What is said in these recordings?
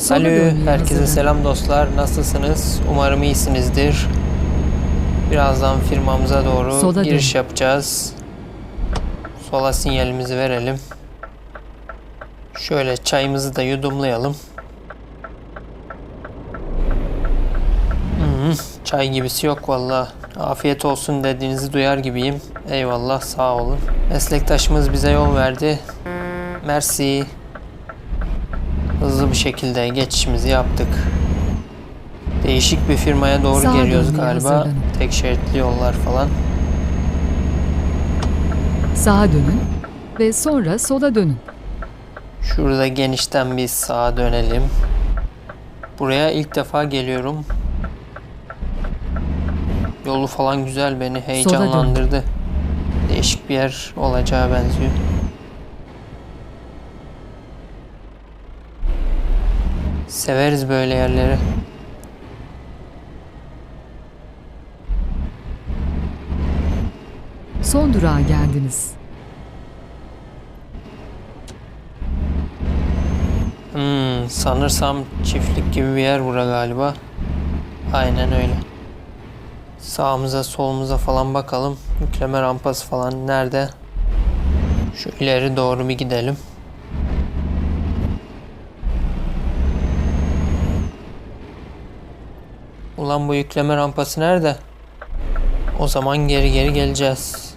Salü, herkese selam dostlar. Nasılsınız? Umarım iyisinizdir. Birazdan firmamıza doğru Sola giriş dön. yapacağız. Sola sinyalimizi verelim. Şöyle çayımızı da yudumlayalım. Hmm, çay gibisi yok valla. Afiyet olsun dediğinizi duyar gibiyim. Eyvallah sağ olun. Meslektaşımız bize yol verdi. Mersi. Hızlı bir şekilde geçişimizi yaptık. Değişik bir firmaya doğru Sağa geliyoruz galiba. hazırlanın. Tek şeritli yollar falan. Sağa dönün ve sonra sola dönün. Şurada genişten bir sağa dönelim. Buraya ilk defa geliyorum. Yolu falan güzel beni heyecanlandırdı. Değişik bir yer olacağı benziyor. Severiz böyle yerleri. Son durağa geldiniz. Hmm, sanırsam çiftlik gibi bir yer bura galiba. Aynen öyle. Sağımıza solumuza falan bakalım. Yükleme rampası falan nerede? Şu ileri doğru bir gidelim. Ulan bu yükleme rampası nerede? O zaman geri geri geleceğiz.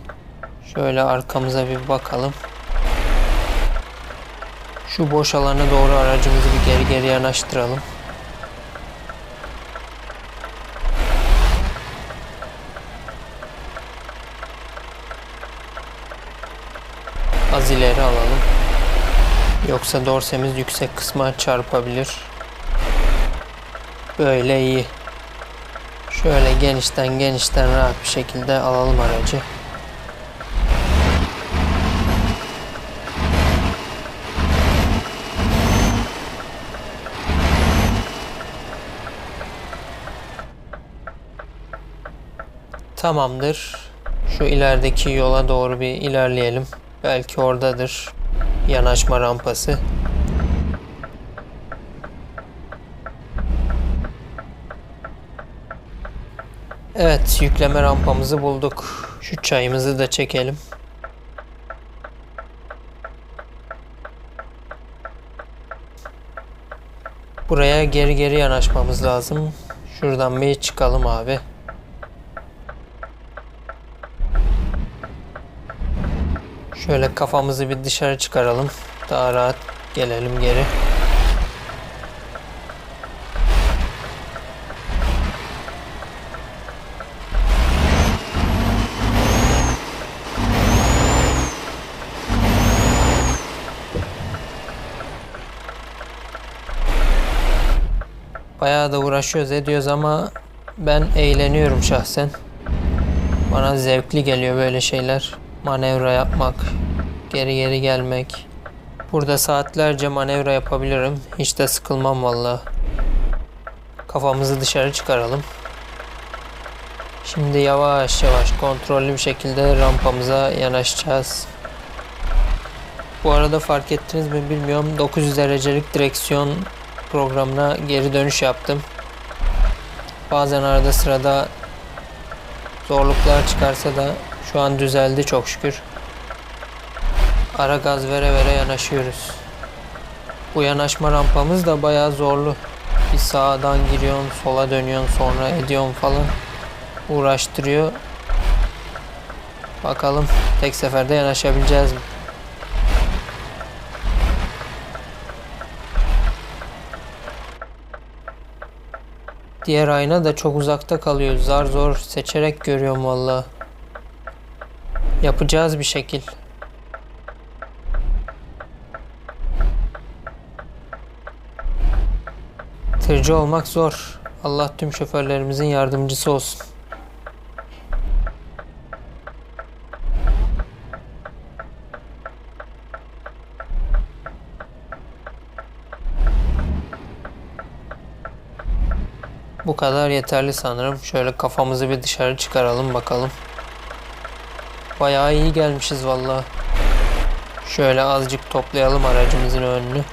Şöyle arkamıza bir bakalım. Şu boş alana doğru aracımızı bir geri geri yanaştıralım. Az ileri alalım. Yoksa dorsemiz yüksek kısma çarpabilir. Böyle iyi. Şöyle genişten genişten rahat bir şekilde alalım aracı. Tamamdır. Şu ilerideki yola doğru bir ilerleyelim. Belki oradadır. Yanaşma rampası. Evet, yükleme rampamızı bulduk. Şu çayımızı da çekelim. Buraya geri geri yanaşmamız lazım. Şuradan bir çıkalım abi. Şöyle kafamızı bir dışarı çıkaralım. Daha rahat gelelim geri. Uğraşıyoruz ediyoruz ama ben eğleniyorum şahsen. Bana zevkli geliyor böyle şeyler. Manevra yapmak, geri geri gelmek. Burada saatlerce manevra yapabilirim. Hiç de sıkılmam valla. Kafamızı dışarı çıkaralım. Şimdi yavaş yavaş kontrollü bir şekilde rampamıza yanaşacağız. Bu arada fark ettiniz mi bilmiyorum. 900 derecelik direksiyon programına geri dönüş yaptım. Bazen arada sırada zorluklar çıkarsa da şu an düzeldi çok şükür. Ara gaz vere vere yanaşıyoruz. Bu yanaşma rampamız da bayağı zorlu. Bir sağdan giriyorsun, sola dönüyorsun, sonra ediyorsun falan. Uğraştırıyor. Bakalım tek seferde yanaşabileceğiz mi? Diğer ayna da çok uzakta kalıyor. Zar zor seçerek görüyorum valla. Yapacağız bir şekil. Tırcı olmak zor. Allah tüm şoförlerimizin yardımcısı olsun. Kadar yeterli sanırım. Şöyle kafamızı bir dışarı çıkaralım bakalım. Bayağı iyi gelmişiz valla. Şöyle azıcık toplayalım aracımızın önünü.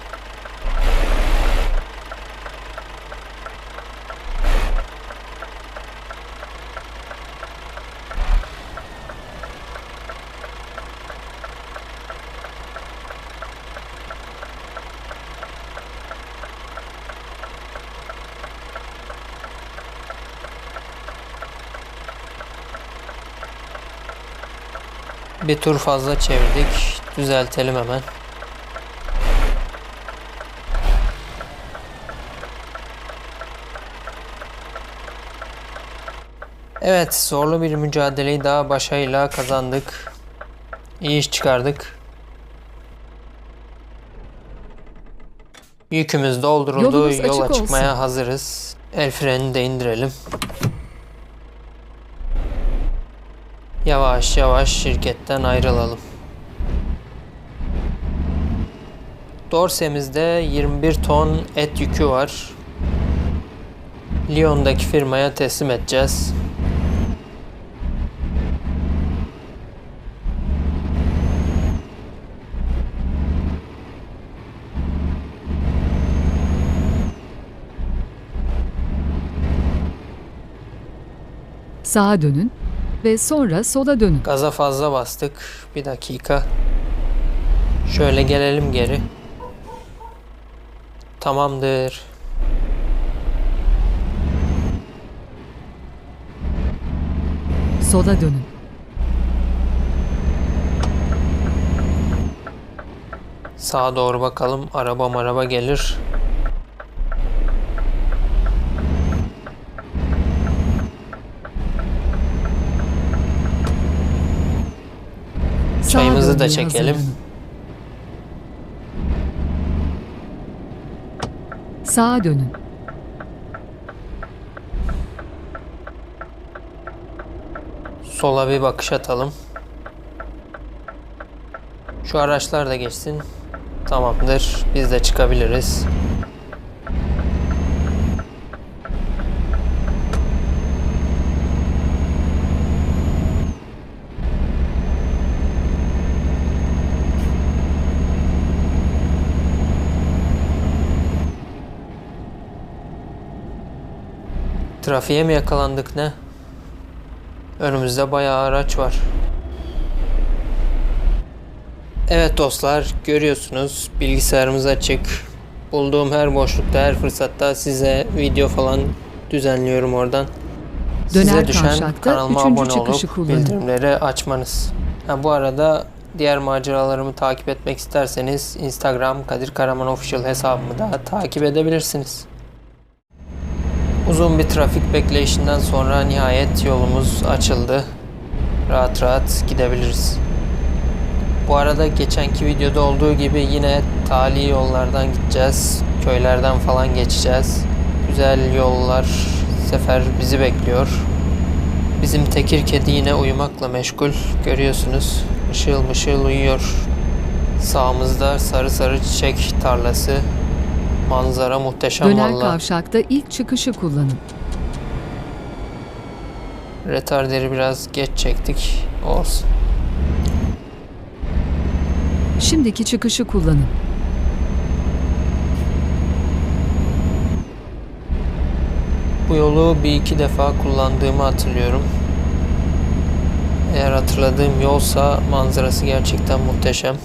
Bir tur fazla çevirdik. Düzeltelim hemen. Evet, zorlu bir mücadeleyi daha başarıyla kazandık. İyi iş çıkardık. Yükümüz dolduruldu. Yolunuz Yola çıkmaya olsun. hazırız. El frenini de indirelim. Yavaş yavaş şirketten ayrılalım. Dorsemizde 21 ton et yükü var. Lyon'daki firmaya teslim edeceğiz. Sağa dönün ve sonra sola dönün. Gaza fazla bastık. Bir dakika. Şöyle gelelim geri. Tamamdır. Sola dönün. Sağa doğru bakalım. Araba maraba gelir. Sağa Çayımızı da çekelim. Sağa dönün. Sola bir bakış atalım. Şu araçlar da geçsin. Tamamdır. Biz de çıkabiliriz. Trafiğe mi yakalandık ne? Önümüzde bayağı araç var. Evet dostlar görüyorsunuz bilgisayarımız açık. Bulduğum her boşlukta her fırsatta size video falan düzenliyorum oradan. Size Döner düşen kanalıma abone olup bildirimleri açmanız. Ha, bu arada diğer maceralarımı takip etmek isterseniz Instagram Kadir Karaman Official hesabımı da takip edebilirsiniz. Uzun bir trafik bekleyişinden sonra nihayet yolumuz açıldı. Rahat rahat gidebiliriz. Bu arada geçenki videoda olduğu gibi yine tali yollardan gideceğiz. Köylerden falan geçeceğiz. Güzel yollar, sefer bizi bekliyor. Bizim tekir kedi yine uyumakla meşgul. Görüyorsunuz mışıl mışıl uyuyor. Sağımızda sarı sarı çiçek tarlası. Manzara muhteşem Döner valla. kavşakta ilk çıkışı kullanın. Retarderi biraz geç çektik. Olsun. Şimdiki çıkışı kullanın. Bu yolu bir iki defa kullandığımı hatırlıyorum. Eğer hatırladığım yolsa manzarası gerçekten muhteşem.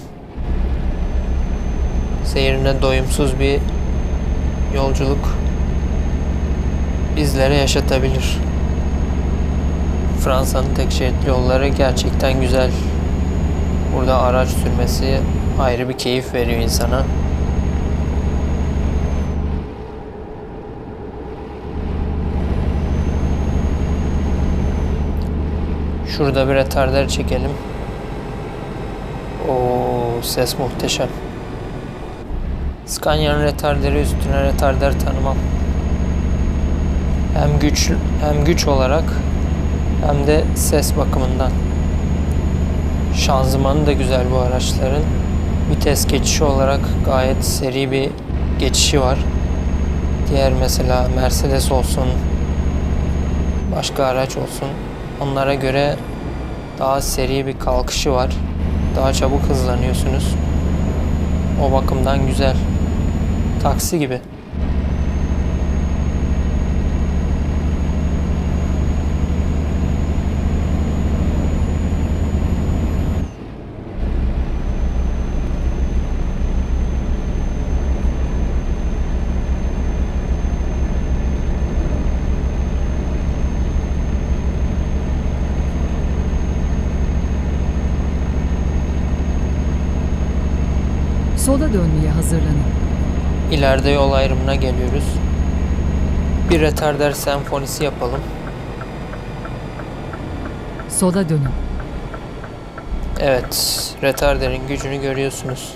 Seyrine doyumsuz bir yolculuk bizlere yaşatabilir. Fransa'nın tek şeritli yolları gerçekten güzel. Burada araç sürmesi ayrı bir keyif veriyor insana. Şurada bir retarder çekelim. Oo ses muhteşem. Scania'nın retarderi üstüne retarder tanımam. Hem güç hem güç olarak hem de ses bakımından. Şanzımanı da güzel bu araçların. Vites geçişi olarak gayet seri bir geçişi var. Diğer mesela Mercedes olsun, başka araç olsun onlara göre daha seri bir kalkışı var. Daha çabuk hızlanıyorsunuz. O bakımdan güzel. Taksi gibi. sola dönmeye hazırlanın. İleride yol ayrımına geliyoruz. Bir retarder senfonisi yapalım. Sola dönün. Evet, retarderin gücünü görüyorsunuz.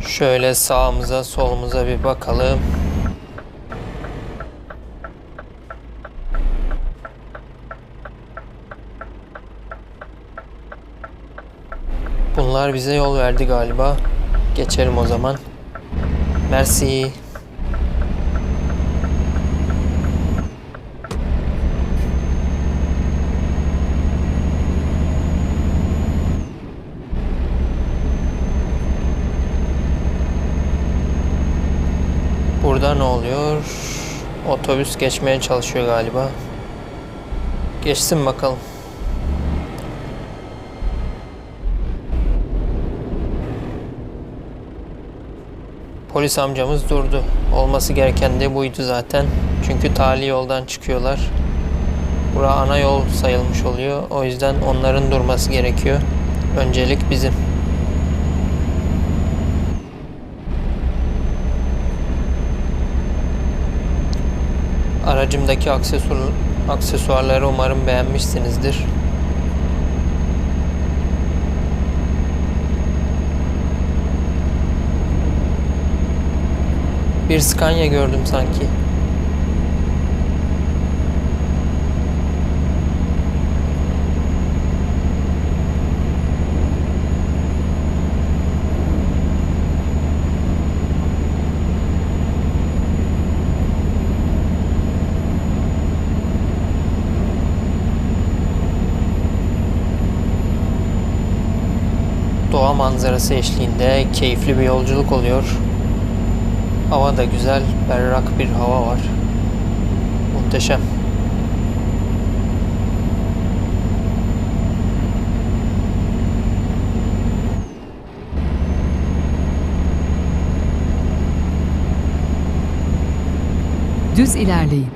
Şöyle sağımıza solumuza bir bakalım. Bunlar bize yol verdi galiba. Geçelim o zaman. Merci. Burada ne oluyor? Otobüs geçmeye çalışıyor galiba. Geçsin bakalım. Polis amcamız durdu. Olması gereken de buydu zaten. Çünkü tali yoldan çıkıyorlar. Bura ana yol sayılmış oluyor. O yüzden onların durması gerekiyor. Öncelik bizim. Aracımdaki aksesuar, aksesuarları umarım beğenmişsinizdir. Bir Scania gördüm sanki. Doğa manzarası eşliğinde keyifli bir yolculuk oluyor. Hava da güzel, berrak bir hava var. Muhteşem. Düz ilerleyin.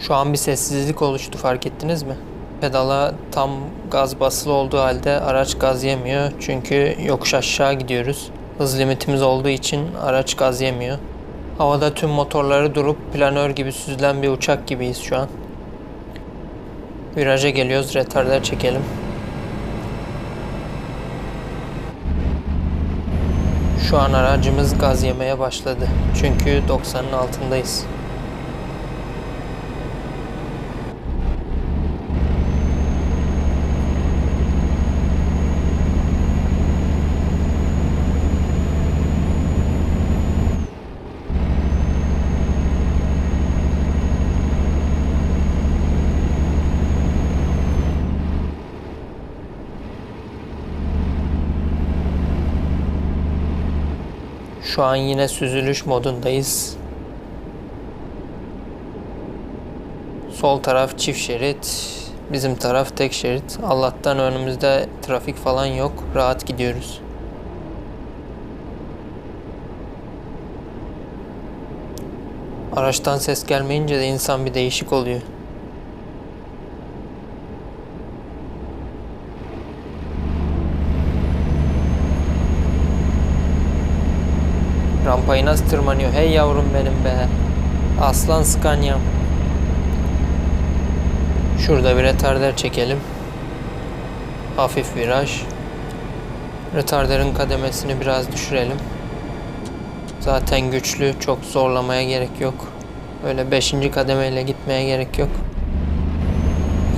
Şu an bir sessizlik oluştu fark ettiniz mi? Pedala tam gaz basılı olduğu halde araç gaz yemiyor. Çünkü yokuş aşağı gidiyoruz. Hız limitimiz olduğu için araç gaz yemiyor. Havada tüm motorları durup planör gibi süzülen bir uçak gibiyiz şu an. Viraja geliyoruz, retarder çekelim. Şu an aracımız gaz yemeye başladı. Çünkü 90'ın altındayız. Şu an yine süzülüş modundayız. Sol taraf çift şerit, bizim taraf tek şerit. Allah'tan önümüzde trafik falan yok. Rahat gidiyoruz. Araçtan ses gelmeyince de insan bir değişik oluyor. Rampayı nasıl tırmanıyor? Hey yavrum benim be. Aslan Scania'm. Şurada bir retarder çekelim. Hafif viraj. Retarderin kademesini biraz düşürelim. Zaten güçlü, çok zorlamaya gerek yok. Öyle 5. kademeyle gitmeye gerek yok.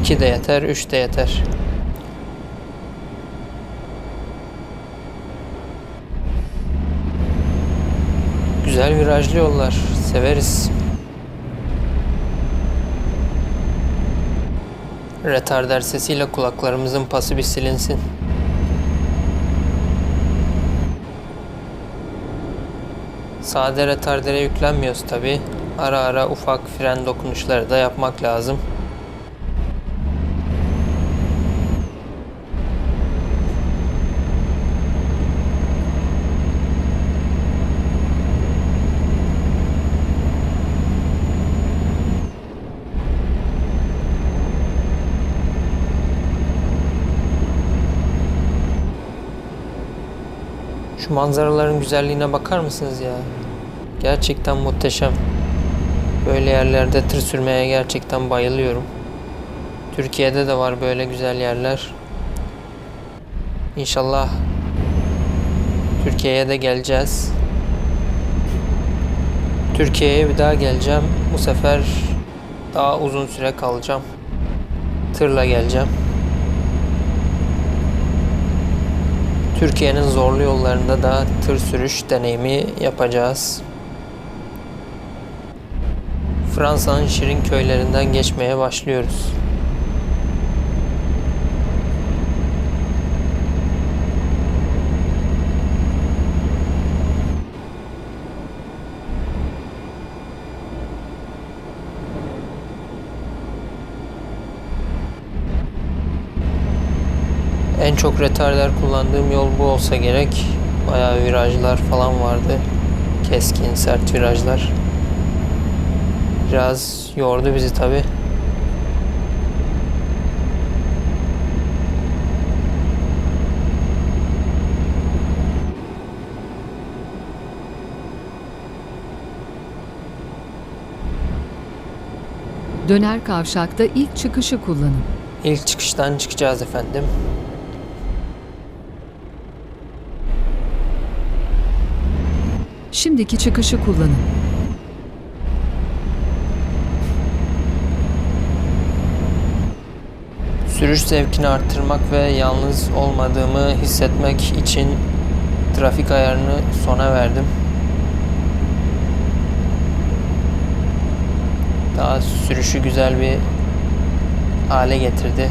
2 de yeter, 3 de yeter. Güzel virajlı yollar. Severiz. Retarder sesiyle kulaklarımızın pası bir silinsin. Sade retardere yüklenmiyoruz tabi. Ara ara ufak fren dokunuşları da yapmak lazım. Şu manzaraların güzelliğine bakar mısınız ya? Gerçekten muhteşem. Böyle yerlerde tır sürmeye gerçekten bayılıyorum. Türkiye'de de var böyle güzel yerler. İnşallah Türkiye'ye de geleceğiz. Türkiye'ye bir daha geleceğim. Bu sefer daha uzun süre kalacağım. Tırla geleceğim. Türkiye'nin zorlu yollarında da tır sürüş deneyimi yapacağız. Fransa'nın şirin köylerinden geçmeye başlıyoruz. En çok retarder kullandığım yol bu olsa gerek. Bayağı virajlar falan vardı. Keskin, sert virajlar. Biraz yordu bizi tabi. Döner kavşakta ilk çıkışı kullanın. İlk çıkıştan çıkacağız efendim. Şimdiki çıkışı kullanın. Sürüş zevkini arttırmak ve yalnız olmadığımı hissetmek için trafik ayarını sona verdim. Daha sürüşü güzel bir hale getirdi.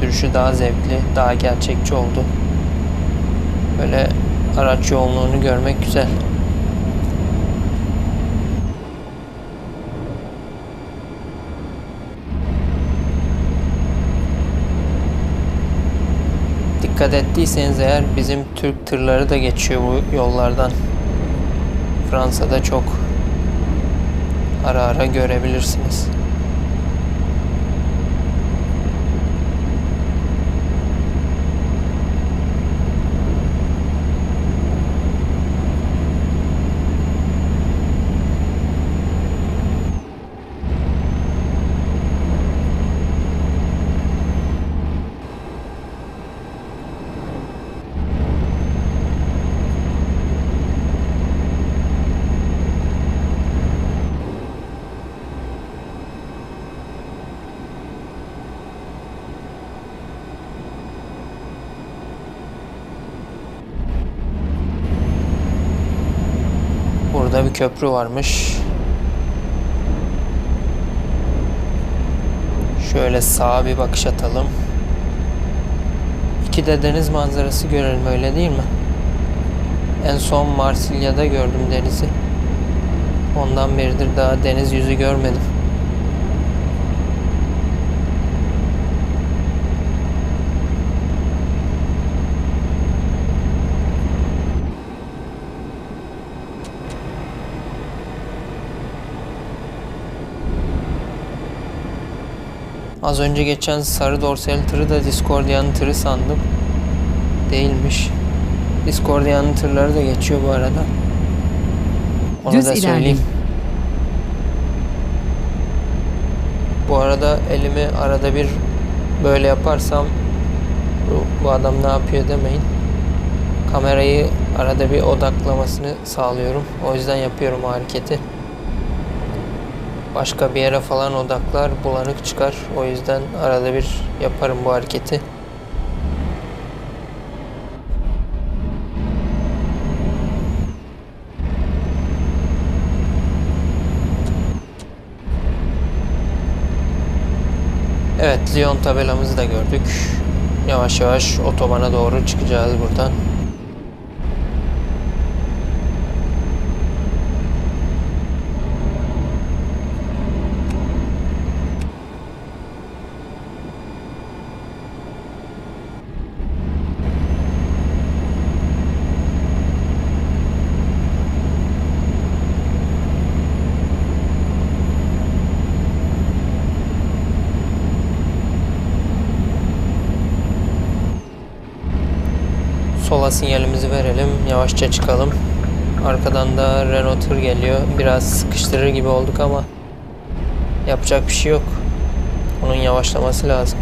Sürüşü daha zevkli, daha gerçekçi oldu. Böyle araç yoğunluğunu görmek güzel. Dikkat ettiyseniz eğer bizim Türk tırları da geçiyor bu yollardan. Fransa'da çok ara ara görebilirsiniz. Burada bir köprü varmış. Şöyle sağa bir bakış atalım. İki de deniz manzarası görelim öyle değil mi? En son Marsilya'da gördüm denizi. Ondan beridir daha deniz yüzü görmedim. Az önce geçen sarı dorsal tırı da Discordia'nın tırı sandım. Değilmiş. Discordia'nın tırları da geçiyor bu arada. Onu Düz da ilerleyin. söyleyeyim. Bu arada elimi arada bir böyle yaparsam bu, bu adam ne yapıyor demeyin. Kamerayı arada bir odaklamasını sağlıyorum. O yüzden yapıyorum hareketi. Başka bir yere falan odaklar, bulanık çıkar. O yüzden arada bir yaparım bu hareketi. Evet, Lyon tabelamızı da gördük. Yavaş yavaş otobana doğru çıkacağız buradan. Hava sinyalimizi verelim. Yavaşça çıkalım. Arkadan da Renault tır geliyor. Biraz sıkıştırır gibi olduk ama yapacak bir şey yok. Onun yavaşlaması lazım.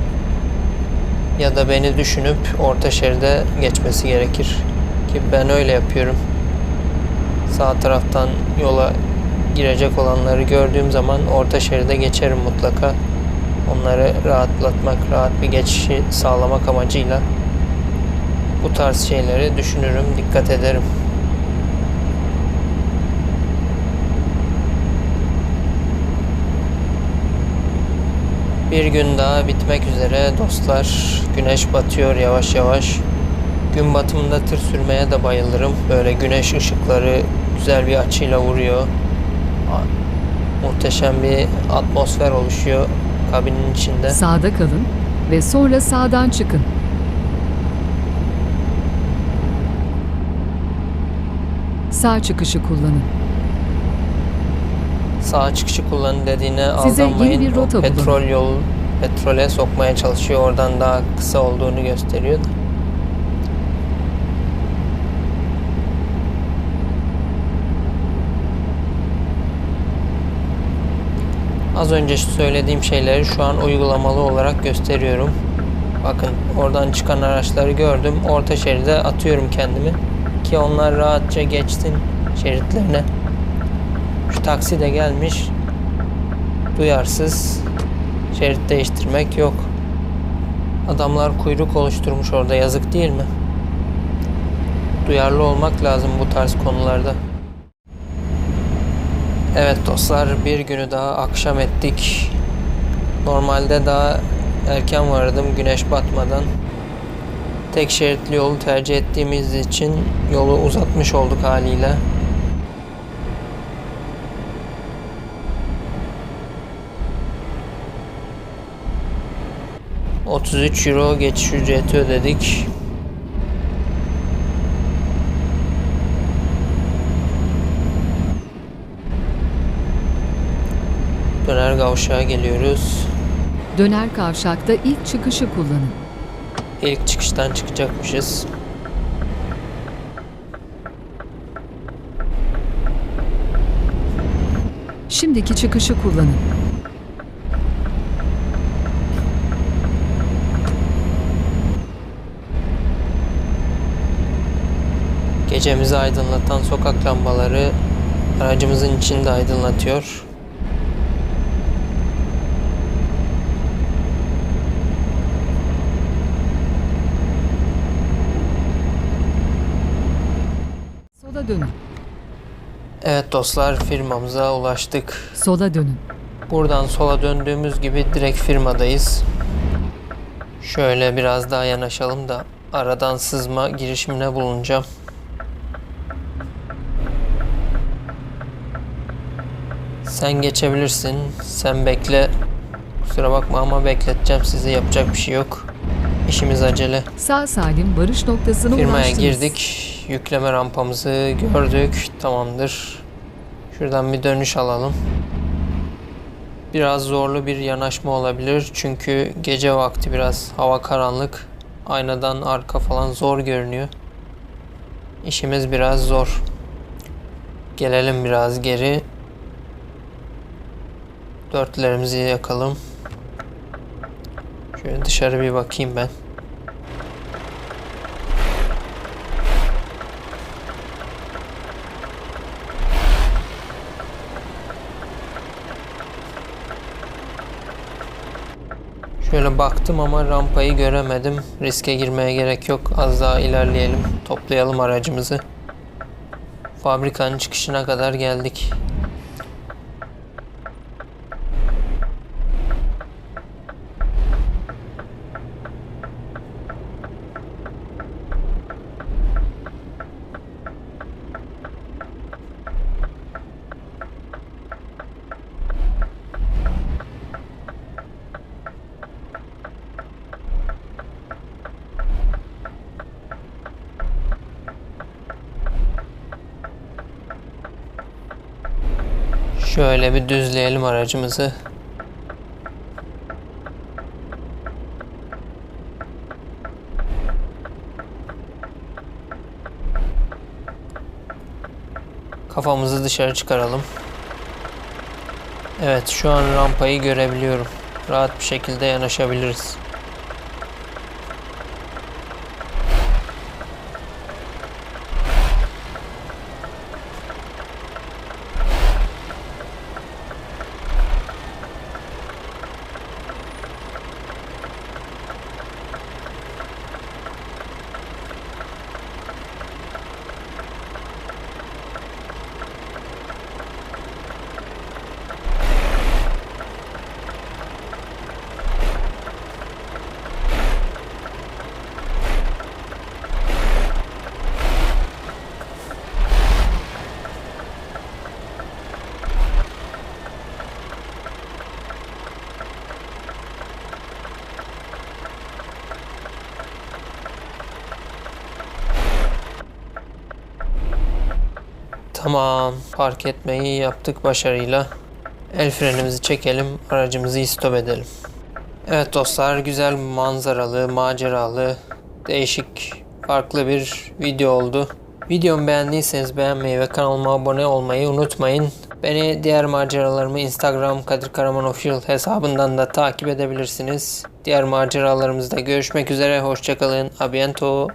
Ya da beni düşünüp orta şeride geçmesi gerekir. Ki ben öyle yapıyorum. Sağ taraftan yola girecek olanları gördüğüm zaman orta şeride geçerim mutlaka. Onları rahatlatmak, rahat bir geçişi sağlamak amacıyla bu tarz şeyleri düşünürüm, dikkat ederim. Bir gün daha bitmek üzere dostlar. Güneş batıyor yavaş yavaş. Gün batımında tır sürmeye de bayılırım. Böyle güneş ışıkları güzel bir açıyla vuruyor. Muhteşem bir atmosfer oluşuyor kabinin içinde. Sağda kalın ve sonra sağdan çıkın. Sağ çıkışı kullanın. Sağ çıkışı kullanın dediğine Size yeni aldanmayın. bir O rota bulun. petrol yol petrole sokmaya çalışıyor. Oradan daha kısa olduğunu gösteriyor da. Az önce söylediğim şeyleri şu an uygulamalı olarak gösteriyorum. Bakın oradan çıkan araçları gördüm. Orta şeride atıyorum kendimi ki onlar rahatça geçsin şeritlerine. Şu taksi de gelmiş. Duyarsız şerit değiştirmek yok. Adamlar kuyruk oluşturmuş orada yazık değil mi? Duyarlı olmak lazım bu tarz konularda. Evet dostlar bir günü daha akşam ettik. Normalde daha erken vardım güneş batmadan. Tek şeritli yolu tercih ettiğimiz için yolu uzatmış olduk haliyle. 33 euro geçiş ücreti ödedik. Döner kavşağa geliyoruz. Döner kavşakta ilk çıkışı kullanın. İlk çıkıştan çıkacakmışız. Şimdiki çıkışı kullanın. Gecemizi aydınlatan sokak lambaları aracımızın içini de aydınlatıyor. Sola dönün. Evet dostlar firmamıza ulaştık. Sola dönün. Buradan sola döndüğümüz gibi direkt firmadayız. Şöyle biraz daha yanaşalım da aradan sızma girişimine bulunacağım. Sen geçebilirsin. Sen bekle. Kusura bakma ama bekleteceğim sizi. Yapacak bir şey yok. İşimiz acele. Sağ salim varış noktasına Firmaya ulaştınız. girdik. Yükleme rampamızı gördük. Tamamdır. Şuradan bir dönüş alalım. Biraz zorlu bir yanaşma olabilir. Çünkü gece vakti biraz hava karanlık. Aynadan arka falan zor görünüyor. İşimiz biraz zor. Gelelim biraz geri. Dörtlerimizi yakalım. Şöyle dışarı bir bakayım ben. Şöyle baktım ama rampayı göremedim. Riske girmeye gerek yok. Az daha ilerleyelim. Toplayalım aracımızı. Fabrikanın çıkışına kadar geldik. Şöyle bir düzleyelim aracımızı. Kafamızı dışarı çıkaralım. Evet şu an rampayı görebiliyorum. Rahat bir şekilde yanaşabiliriz. Tamam. Park etmeyi yaptık başarıyla. El frenimizi çekelim. Aracımızı stop edelim. Evet dostlar güzel manzaralı, maceralı, değişik, farklı bir video oldu. Videomu beğendiyseniz beğenmeyi ve kanalıma abone olmayı unutmayın. Beni diğer maceralarımı Instagram Kadir Karaman Official hesabından da takip edebilirsiniz. Diğer maceralarımızda görüşmek üzere. Hoşçakalın. Abiento.